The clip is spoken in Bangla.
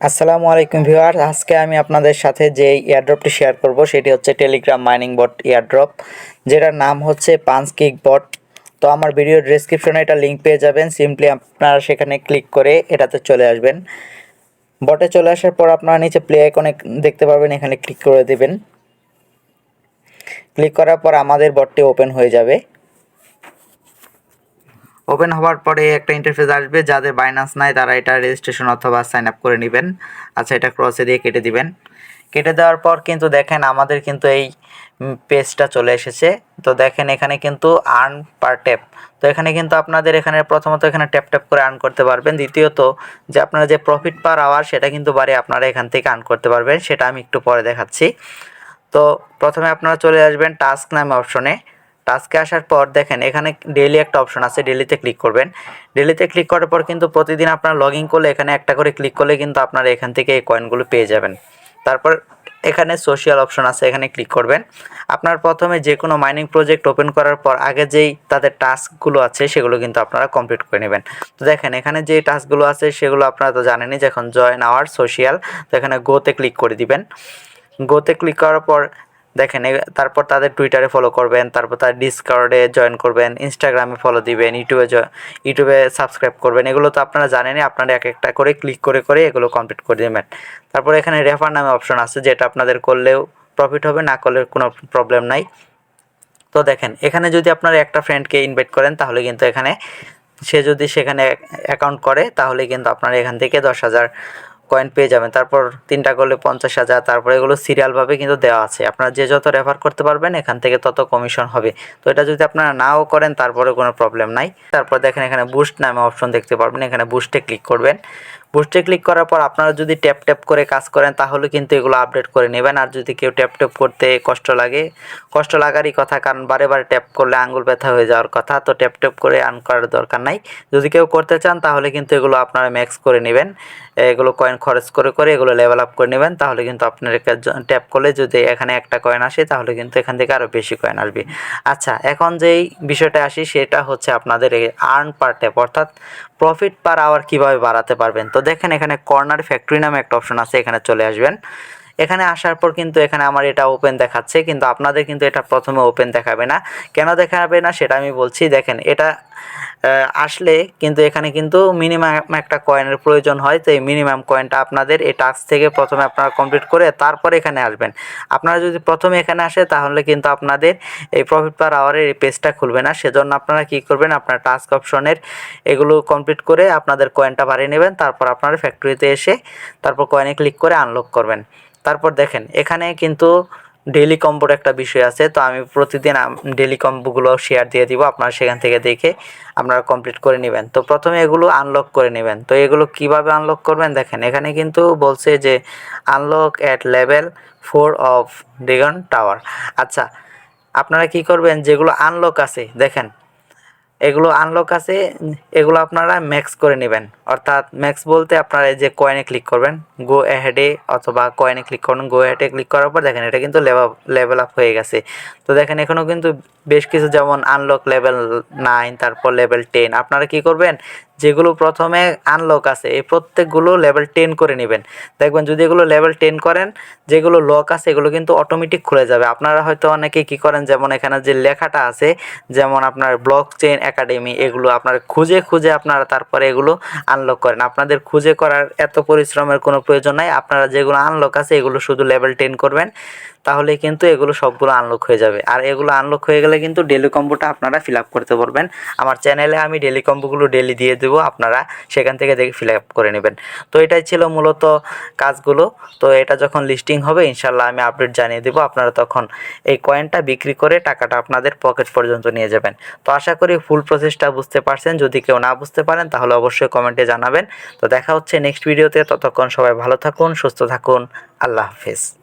আসসালামু আলাইকুম ভিউয়ার আজকে আমি আপনাদের সাথে যে এয়ারড্রপটি শেয়ার করব, সেটি হচ্ছে টেলিগ্রাম মাইনিং বট এয়ারড্রপ যেটার নাম হচ্ছে পাঞ্চ কিক বট তো আমার ভিডিওর ডেসক্রিপশনে এটা লিঙ্ক পেয়ে যাবেন সিম্পলি আপনারা সেখানে ক্লিক করে এটাতে চলে আসবেন। বটে চলে আসার পর আপনারা নিচে প্লে আইকনে দেখতে পারবেন, এখানে ক্লিক করে দেবেন। ক্লিক করার পর আমাদের বটটি ওপেন হয়ে যাবে। ওপেন হওয়ার পরে একটা ইন্টারফেস আসবে যাদের বাইনান্স নাই, তারা এটা রেজিস্ট্রেশন অথবা সাইন আপ করে নেবেন। আচ্ছা এটা ক্রসে দিয়ে কেটে দিবেন। কেটে দেওয়ার পর কিন্তু দেখেন আমাদের কিন্তু এই পেজটা চলে এসেছে। তো দেখেন এখানে কিন্তু আর্ন পার ট্যাপ তো এখানে কিন্তু আপনাদের এখানে প্রথমত এখানে ট্যাপ ট্যাপ করে আর্ন করতে পারবেন। দ্বিতীয়ত, যে আপনারা যে প্রফিট পার আওয়ার সেটা কিন্তু বাড়ি আপনারা এখান থেকে আর্ন করতে পারবেন। সেটা আমি একটু পরে দেখাচ্ছি। তো প্রথমে আপনারা চলে আসবেন টাস্ক নামে অপশনে টাস্কে আসার পর দেখেন, এখানে ডেইলি একটা অপশন আছে ডেলিতে ক্লিক করবেন। ডেলিতে ক্লিক করার পর কিন্তু প্রতিদিন আপনার লগ ইন করলে এখানে একটা করে ক্লিক করলে কিন্তু আপনারা এখান থেকে এই কয়েনগুলো পেয়ে যাবেন। তারপর এখানে সোশ্যাল অপশন আছে, এখানে ক্লিক করবেন। আপনার প্রথমে যে কোনো মাইনিং প্রজেক্ট ওপেন করার পর আগে যেই তাদের টাস্কগুলো আছে, সেগুলো কিন্তু আপনারা কমপ্লিট করে নেবেন। তো দেখেন, এখানে যে টাস্কগুলো আছে, সেগুলো আপনারা তো জানেনই যে এখন জয়েন আওয়ার সোশ্যাল তো এখানে গোতে ক্লিক করে দিবেন। গোতে ক্লিক করার পর দেখেন তারপর তাদের টুইটারে ফলো করবেন, তারপর তার ডিসকার্ডে জয়েন করবেন ইনস্টাগ্রামে ফলো দিবেন ইউটিউবে ইউটিউবে সাবস্ক্রাইব করবেন। এগুলো তো আপনারা জানেনই, আপনারা এক একটা করে ক্লিক করে করে এগুলো কমপ্লিট করে দেবেন। তারপর এখানে রেফার নামে অপশন আছে, যেটা আপনাদের করলেও প্রফিট হবে, না করলে কোনো প্রবলেম নাই। তো দেখেন, এখানে যদি আপনারা একটা ফ্রেন্ডকে ইনভাইট করেন, তাহলে কিন্তু এখানে সে যদি সেখানে অ্যাকাউন্ট করে, তাহলে কিন্তু আপনারা এখান থেকে দশ হাজার কয়েন পেয়ে যাবেন। তারপর তিনটা করলে পঞ্চাশ হাজার, তারপর এগুলো সিরিয়ালভাবে কিন্তু দেওয়া আছে। আপনারা যে যত রেফার করতে পারবেন, এখান থেকে তত কমিশন হবে। তো এটা যদি আপনারা নাও করেন তারপরে কোনো প্রবলেম নাই। তারপর দেখেন এখানে বুস্ট নামে অপশন দেখতে পারবেন। এখানে বুস্টে ক্লিক করবেন। বুস্টে ক্লিক করার পর আপনারা যদি ট্যাপ ট্যাপ করে কাজ করেন, তাহলে কিন্তু এগুলো আপডেট করে নেবেন। আর যদি কেউ ট্যাপ ট্যাপ করতে কষ্ট লাগে, কষ্ট লাগারই কথা, কারণ বারে বারে ট্যাপ করলে আঙ্গুল ব্যথা হয়ে যাওয়ার কথা, তো ট্যাপ ট্যাপ করে আর্ন করার দরকার নাই। যদি কেউ করতে চান, তাহলে কিন্তু এগুলো আপনারা ম্যাক্স করে নেবেন। এগুলো কয়েন খরচ করে করে এগুলো লেভেল আপ করে নেবেন, তাহলে কিন্তু আপনার ট্যাপ করলে যদি এখানে একটা কয়েন আসে, তাহলে কিন্তু এখান থেকে আরও বেশি কয়েন আসবে। আচ্ছা এখন যেই বিষয়টা আসি, সেটা হচ্ছে আপনাদের আর্ন পার ট্যাপ অর্থাৎ প্রফিট পার আওয়ার কীভাবে বাড়াতে পারবেন? তো দেখেন এখানে কর্নার ফ্যাক্টরি নামে একটা অপশন আছে, এখানে চলে আসবেন। এখানে আসার পর কিন্তু এখানে আমার এটা ওপেন দেখাচ্ছে, কিন্তু আপনাদের কিন্তু এটা প্রথমে ওপেন দেখাবে না। কেন দেখাবে না সেটা আমি বলছি, দেখেন এটা আসলে কিন্তু এখানে কিন্তু মিনিমাম একটা কয়েনের প্রয়োজন হয়। তো এই মিনিমাম কয়েনটা আপনাদের এই টাস্ক থেকে প্রথমে আপনারা কমপ্লিট করে তারপর এখানে আসবেন। আপনারা যদি প্রথমে এখানে আসে, তাহলে কিন্তু আপনাদের এই প্রফিট পার আওয়ারের এই পেজটা খুলবে না। সেজন্য আপনারা কী করবেন, আপনার টাস্ক অপশনের এগুলো কমপ্লিট করে আপনাদের কয়েনটা বাড়িয়ে নেবেন। তারপর আপনারা ফ্যাক্টরিতে এসে তারপর কয়েনে ক্লিক করে আনলক করবেন। তারপর দেখেন, এখানে কিন্তু ডেলি কম্বোর একটা বিষয় আছে, তো আমি প্রতিদিন ডেলি কম্বোগুলো শেয়ার দিয়ে দিব, আপনারা সেখান থেকে দেখে আপনারা কমপ্লিট করে নেবেন। তো প্রথমে এগুলো আনলক করে নেবেন। তো এগুলো কীভাবে আনলক করবেন দেখেন, এখানে কিন্তু বলছে যে unlock at level four of dragon tower আচ্ছা আপনারা কি করবেন, যেগুলো আনলক আছে, দেখেন এগুলো আনলক আছে, এগুলো আপনারা ম্যাক্স করে নেবেন। অর্থাৎ ম্যাক্স বলতে আপনারা যে কয়েনে ক্লিক করবেন গো অ্যাহেডে অথবা কয়েনে ক্লিক করবেন গো অ্যাহেডে ক্লিক করার পর দেখেন এটা কিন্তু লেভেল আপ হয়ে গেছে। তো দেখেন এখনও কিন্তু বেশ কিছু যেমন আনলক লেভেল নাইন তারপর লেভেল টেন আপনারা কি করবেন? যেগুলো প্রথমে আনলক আছে, এই প্রত্যেকগুলো লেভেল টেন করে নেবেন। দেখবেন যদি এগুলো লেভেল টেন করেন, যেগুলো লক আছে, এগুলো কিন্তু অটোমেটিক খুলে যাবে। আপনারা হয়তো অনেকে কি করেন, যেমন এখানে যে লেখাটা আছে, যেমন আপনার ব্লক চেন একাডেমি এগুলো আপনার খুঁজে খুঁজে আপনারা তারপরে এগুলো আনলক করেন। আপনাদের খুঁজে করার এত পরিশ্রমের কোনো প্রয়োজন নাই। আপনারা যেগুলো আনলক আছে, এগুলো শুধু লেভেল টেন করবেন, তাহলে কিন্তু এগুলো সবগুলো আনলক হয়ে যাবে। আর এগুলো আনলক হয়ে গেলে কিন্তু ডেলি কম্বোটা আপনারা ফিল আপ করতে পারবেন। আমার চ্যানেলে আমি ডেলি কম্বোগুলো ডেলি দিয়ে দেবো, আপনারা সেখান থেকে দেখে ফিল আপ করে নেবেন। তো এটাই ছিল মূলত কাজগুলো। তো এটা যখন লিস্টিং হবে ইনশাল্লাহ আমি আপডেট জানিয়ে দেবো। আপনারা তখন এই কয়েনটা বিক্রি করে টাকাটা আপনাদের পকেট পর্যন্ত নিয়ে যাবেন। তো আশা করি ফুল প্রসেসটা বুঝতে পারছেন। যদি কেউ না বুঝতে পারেন, তাহলে অবশ্যই কমেন্টে জানাবেন। তো দেখা হচ্ছে নেক্সট ভিডিওতে ততক্ষণ সবাই ভালো থাকুন, সুস্থ থাকুন। আল্লাহ হাফেজ।